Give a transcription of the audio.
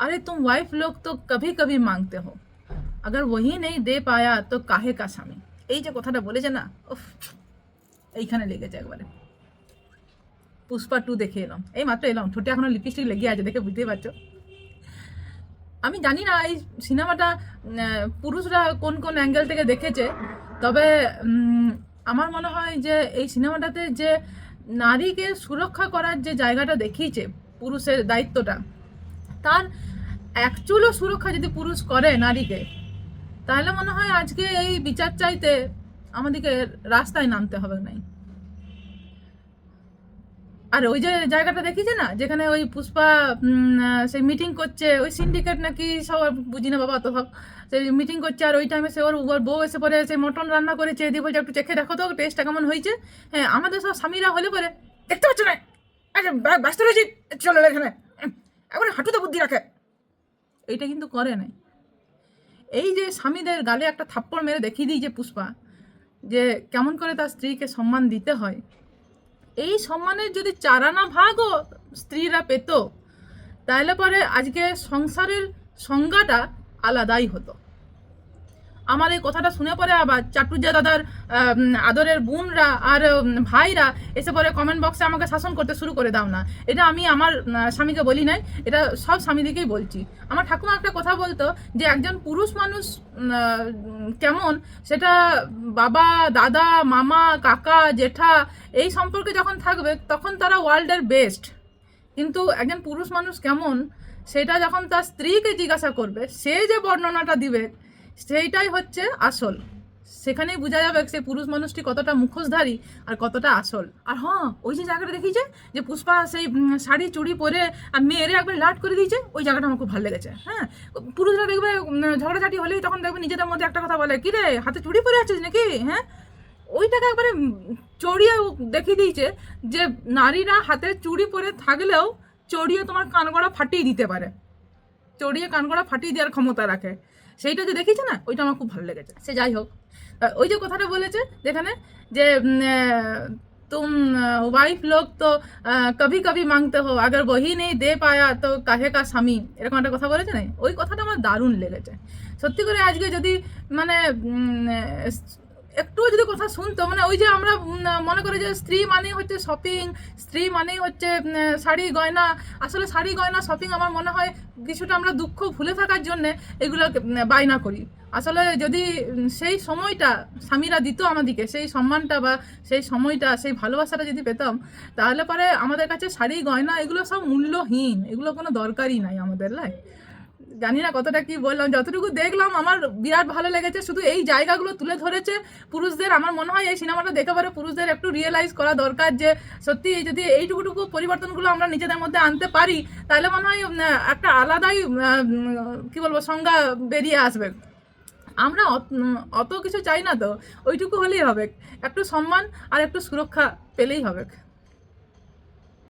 अरे तुम वाइफ लोग तो कभी कभी मांगते हो अगर वही नहीं दे पाया तो काहे का স্বামী এই যে কথাটা বলেছে না উফ এইখানে লেগেছে একবারে পুষ্পা টু দেখে এলাম এই মাত্র এলাম ঠোঁটে এখনো লিপস্টিক লেগে আছে দেখে বুঝতেই পারছো আমি জানি না এই সিনেমাটা উম, আহ, পুরুষরা কোন কোন অ্যাঙ্গেল থেকে দেখেছে তবে উম, আমার মনে হয় যে এই সিনেমাটাতে যে নারীকে সুরক্ষা করার যে জায়গাটা দেখিয়েছে পুরুষের দায়িত্বটা তার অ্যাকচুয়ালও সুরক্ষা যদি পুরুষ করে নারীকে, তাহলে মনে হয় আজকে এই বিচার চাইতে আমাদেরকে রাস্তায় নামতে হবে নাই। আর ওই যে জায়গাটা দেখিছে না, যেখানে ওই পুষ্পা সেই মিটিং করছে, ওই সিন্ডিকেট নাকি সব বুঝি না বাবা তো সব সেই মিটিং করছে আর ওই টাইমে সে ওর ওর বউ এসে পরে সেই মটন রান্না করেছে দিয়ে বলছে একটু চেখে দেখো তো টেস্টটা কেমন হয়েছে? হ্যাঁ আমাদের সব স্বামীরা হলে পরে, দেখতে পাচ্ছ না? আচ্ছা ব্যা- ব্যস্ত রয়েছি, চলো এখানে। একবারে হাঁটুতে বুদ্ধি রাখে। এইটা কিন্তু করে নাই। এই যে স্বামীদের গালে একটা থাপ্পড় মেরে দেখিয়ে দিই যে পুষ্পা, যে কেমন করে তার স্ত্রীকে সম্মান দিতে হয়। এই সম্মানের যদি চারানা ভাগও স্ত্রীরা পেত, তাহলে পরে আজকে সংসারের সংজ্ঞাটা আলাদাই হতো। আমার এই কথাটা শুনে পরে আবার চাটুর্যা দাদার আদরের বোনরা আর ভাইরা এসে পরে কমেন্ট বক্সে আমাকে শাসন করতে শুরু করে দাও না। এটা আমি আমার স্বামীকে বলি নাই, এটা সব স্বামীদিকেই বলছি। আমার ঠাকুমা একটা কথা বলতো যে একজন পুরুষ মানুষ কেমন সেটা বাবা, দাদা, মামা, কাকা, জেঠা এই সম্পর্কে যখন থাকবে তখন তারা ওয়ার্ল্ডের বেস্ট কিন্তু একজন পুরুষ মানুষ কেমন সেটা যখন তার স্ত্রীকে জিজ্ঞাসা করবে, সে যে বর্ণনাটা দিবে সেইটাই হচ্ছে আসল। সেখানেই বোঝা যাবে সে পুরুষ মানুষটি কতটা মুখোশধারী আর কতটা আসল। আর হ্যাঁ ওই যে জায়গাটা দেখিছে যে পুষ্পা সেই শাড়ি, চুড়ি পরে, আর মেয়েরে একবার লাট করে দিয়েছে, ওই জায়গাটা আমার খুব ভালো লেগেছে। হ্যাঁ পুরুষরা দেখবে ঝগড়াঝাটি হলেই তখন দেখবে নিজেদের মধ্যে একটা কথা বলে কি রে হাতে চুড়ি পরে আছিস নাকি? হ্যাঁ ওইটাকে একবারে চড়িয়ে দেখিয়ে দিয়েছে যে নারীরা হাতে চুড়ি পরে থাকলেও চড়িয়ে তোমার কানগড়া ফাটিয়ে দিতে পারে। চড়িয়ে কানগড়া ফাটিয়ে দেওয়ার ক্ষমতা রাখে। সেইটা যে দেখিয়েছে না ওইটা আমার খুব ভালো লেগেছে সে যাই হোক আহ, ওই যে কথাটা বলেছে যেখানে যে উম, আহ, तुम वाइफ लोग तो আহ, কভি কভি মাংতে হো আগার বহি নেই দে পায়া তো কাহে কা স্বামী এরকম একটা কথা বলেছে না ওই কথাটা আমার দারুণ লেগেছে সত্যি করে আজকে যদি মানে উম, একটু যদি কথা শুনতো মানে ওই যে আমরা মনে করি যে স্ত্রী মানেই হচ্ছে শপিং স্ত্রী মানেই হচ্ছে শাড়ি গয়না। আসলে শাড়ি গয়না শপিং আমার মনে হয় কিছুটা আমরা দুঃখ ভুলে থাকার জন্যে এগুলো বায়না করি। আসলে যদি সেই সময়টা স্বামীরা দিত আমাদেরকে সেই সম্মানটা বা সেই সময়টা, সেই ভালোবাসাটা যদি পেতাম, তাহলে পরে আমাদের কাছে শাড়ি, গয়না এগুলো সব মূল্যহীন, এগুলো কোনো দরকারই নাই আমাদের লাই জানি না কতটা কি বললাম, যতটুকু দেখলাম আমার বিরাট ভালো লেগেছে, শুধু এই জায়গাগুলো তুলে ধরেছে পুরুষদের। আমার মনে হয় এই সিনেমাটা দেখে পরে পুরুষদের একটু রিয়েলাইজ করা দরকার যে সত্যি যদি এইটুকুটুকু পরিবর্তনগুলো আমরা নিজেদের মধ্যে আনতে পারি, তাহলে মনে হয় একটা আলাদাই কি বলব, সংজ্ঞা বেরিয়ে আসবে। আমরা অত কিছু চাই না তো, ওইটুকু হলেই হবে। একটু সম্মান আর একটু সুরক্ষা পেলেই হবে।